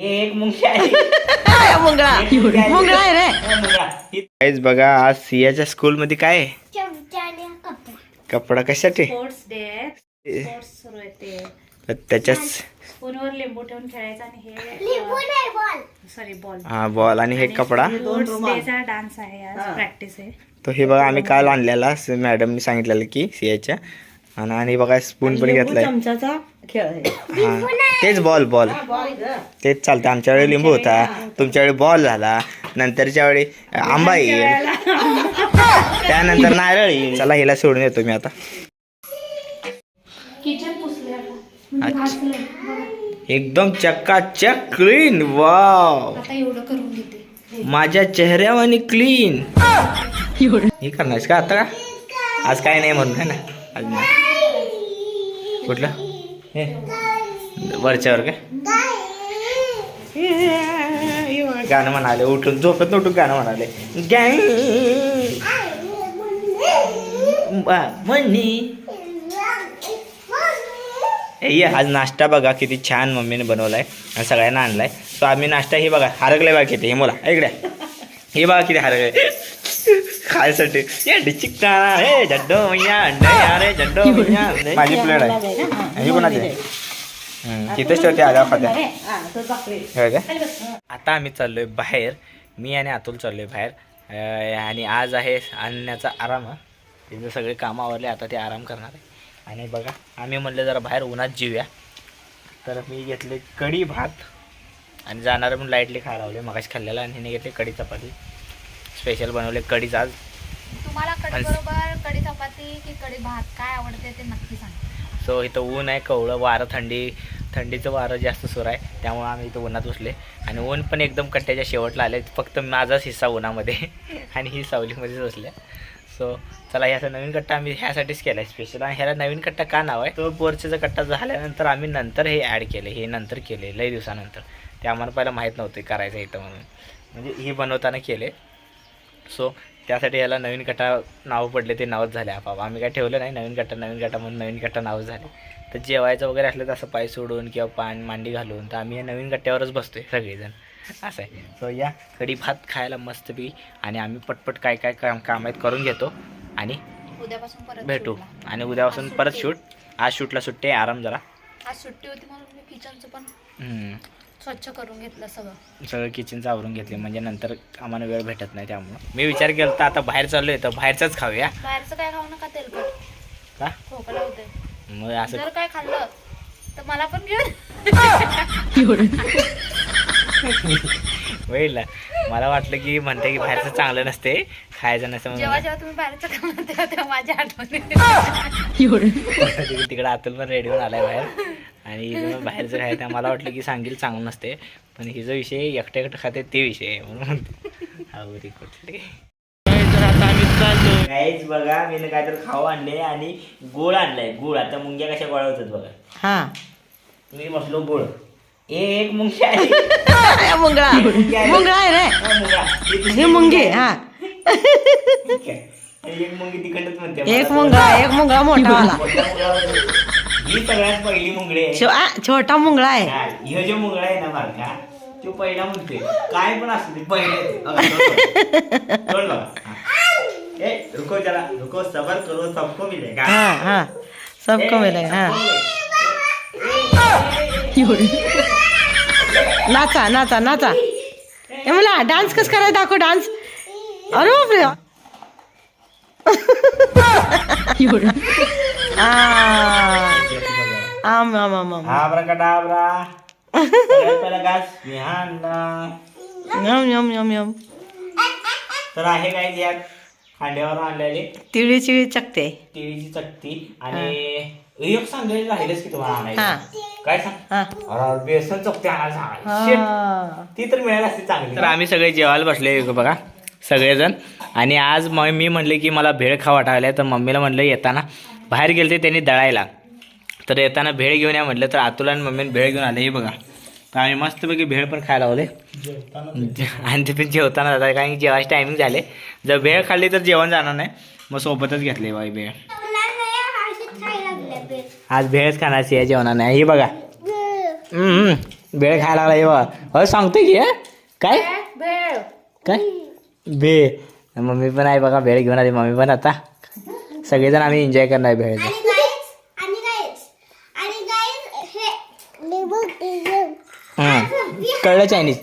एक मुंगी आहे मुंगळा? मुंगळा आहे रे. काहीच बघा आज सियाच्या स्कूल मध्ये काय कपडा. कपडा कशासाठी? स्पोर्ट्स डे स्पोर्ट्स सुरू आहे ते तर त्याच्याच फोनवर लिंबू ठेवून खेळायचं आणि हे लिंबू नाही बॉल. सॉरी बॉल हा बॉल आणि हे कपडा. डान्स आहे. आज प्रॅक्टिस आहे. तो हे बघा आम्ही काल आणलेला मॅडमनी सांगितलेलं की सियाच्या. आणि आणि बघा स्पून पण घेतलाय. चमचाचा खेळ आहे. हा. तेच बॉल बॉल तेच चालतं आमच्या वेळी लिंबू होता. तुमच्या वेळी बॉल झाला. नंतरच्या वेळी आंबा येईल. त्यानंतर नारळ येईल. चला हिला सोडून येतो मी आता. किचन पुसले अच्छा. एकदम चक्काचक क्लीन वाव आता एवढं करून घेते. माझ्या चेहऱ्यावानी क्लीन हे करणार का आता? का आज काय नाही म्हणून है ना? अजून कुठला कुठलं? हे. वरच्यावर काय गाणं म्हणाले उठून झोपत उठून गाणं म्हणाले. म्हणी. ये आज नाश्ता बघा किती छान मम्मीने बनवलाय आणि सगळ्यांना आणलाय. सो आम्ही नाश्ता हे बघा हरगले बघा किती हे मुला इकडे. हे बघा किती हरगले खायसाठी ये डिचिकटा हे जड्डो मैया अंडे यारे जड्डो मैया अंडे. माझी प्लेट आहे. ही कोणाची आहे? हम्म, तिथेच ठेवते आल्या खात्या होय का? आता आम्ही चाललोय बाहेर. मी आणि अतुल चाललोय बाहेर. अं, आणि आज आहे आणण्याचा आराम हा. तिथे सगळे कामं आवरले आता ते आराम करणार आहे. आणि बघा आम्ही म्हणलं जरा बाहेर उन्हात जीवया तर मी घेतले कढी भात आणि जाणार म्हणून लाईटली खायला लावले. मगाशी खाल्लेला आणि हिने घेतले कढी चपाती. स्पेशल बनवले कढीच आज. तुम्हाला कढी बरोबर कढी चपाती की कढी भात काय आवडते ते नक्की सांगा. सो इथं ऊन आहे कवळं वारं थंडी थंडीचं वारं जास्त सुरू आहे त्यामुळं आम्ही इथं उन्हात बसले आणि ऊन पण एकदम कट्ट्याच्या शेवटला आले फक्त माझाच हिस्सा उन्हामध्ये आणि ही सावलीमध्येच बसल्या. सो चला ह्याचा नवीन कट्टा आम्ही ह्यासाठीच केला आहे स्पेशल आणि ह्याला नवीन कट्टा का नाव आहे? तो पोरचेचा कट्टा झाल्यानंतर आम्ही नंतर हे ॲड केले हे नंतर केले लई दिवसानंतर. ते आम्हाला पहिला माहीत नव्हते करायचं इथं म्हणून. म्हणजे हे बनवताना केले सो त्यासाठी याला नवीन कट्टा नाव पडले ते नावच झाले आपाप आम्ही काय ठेवलं नाही नवीन कट्टा नवीन कट्टा म्हणून नवीन कट्टा नाव झाले. तर जेवायचं वगैरे असलं तर असं पाय सोडून किंवा पान मांडी घालून तर आम्ही या नवीन कट्ट्यावरच बसतोय सगळेजण. असं आहे. सो या कढी भात खायला मस्तपैकी आणि आम्ही पटपट काय काय काम काम आहेत करून घेतो आणि उद्यापासून परत भेटू. आणि उद्यापासून परत शूट. आज शूटला सुट्टी आहे आराम जरा. आज सुट्टी होती म्हणून किचनचं पण. स्वच्छ करून घेतलं सगळं. सगळं किचनचं आवरून घेतले. म्हणजे नंतर आम्हाला वेळ भेटत नाही त्यामुळं. मी विचार केला तर आता बाहेर चाललोय तर बाहेरचंच खाऊया. बाहेरचं काय खाऊ नका तेलकट. का? खोकला होते मग असं जर काय खाल्लं तर मला पण घेऊन होईल ना. मला वाटलं की म्हणते की बाहेरचं चांगलं नसते खायचं नसतं जेव्हा म्हणून. जेव्हा तुम्ही बाहेरचं खाणार तेव्हा तेव्हा माझ्या आठवणी. तिकडे आतून पण रेडी होऊन आलाय बाहेर. आणि बाहेरचं खायचं मला वाटलं की सांगेल चांगलं नसते पण हिचा विषय एकटं एकटं खाते ते विषय आहे म्हणून. कुठले. काहीच बघा मी काहीतरी खाऊ आणले आणि गुळ आणलाय. गुळ आता मुंग्या कशा गोळा होतात बघा. हा. मी बसलो गुळ. एक मुंगी आहे. मुंगळा. मुंगळा आहे रे. हा, मुंगा. ही. एक मुंगी तिकडच म्हणते एक तर मुंगळा एक मुंगळा मोठा वाला. ही सगळ्यात पहिली मुंगळी आहे. छो- आ, छोटा मुंगळा आहे. हा, ह्यो जो मुंगळा आहे ना बारका तो पहिला म्हणते काय पण असू दे पहिले बघा. बघा. हा. ए रुको जरा रुको सबर करो सबको मिलेगा. हा हा. सबको ए, मिलेगा हा. सबको मिलेगा. नाचा नाचा नाचा. ए मला डान्स कस करायचं दाखव डान्स. अरे बापरे. आ, आम आम आम आम आब्राकाडाब्रा. सगळ्यात पहिला घास विहानला. यम यम यम यम तर आहे काय यात खांड्यावर आणलेले तिळी चिळी चकते केळीची चटणी आणि एक सांगायला राहिलंच की तुम्हाला हा. आणायचं काय सांग हा अरे बेसन चकते आणायला सांगायला Shit. हा. ती तर मिळायला असते चांगली तर आम्ही सगळे जेवायला बसले बघा सगळेजण आणि आज मग मी म्हणले की मला भेळ खा वाटायला तर मम्मीला म्हणलं येताना बाहेर गेलते त्यांनी दळायला. तर येताना भेळ घेऊन या म्हटलं तर अतुल आणि मम्मीने भेळ घेऊन आले. हे बघा. तर आम्ही मस्तपैकी भेळ पण खायला लावले. आणि ते पण जेवताना जातात कारण की जेवायचे टायमिंग झाले. जर भेळ खाल्ली तर जेवण जाणार नाही. मग सोबतच घेतले बाई भेळ. आज भेळच खाण्याची आहे जेवणार नाही. हे बघा. भेळ खायला लागला येवा अरे सांगतोय की हे? काय? काय? भेळ. मम्मी पण आहे बघा भेळ घेऊन आली. मम्मी पण आता. सगळेजण आम्ही एन्जॉय करणार भेळ हे कळलं चायनीज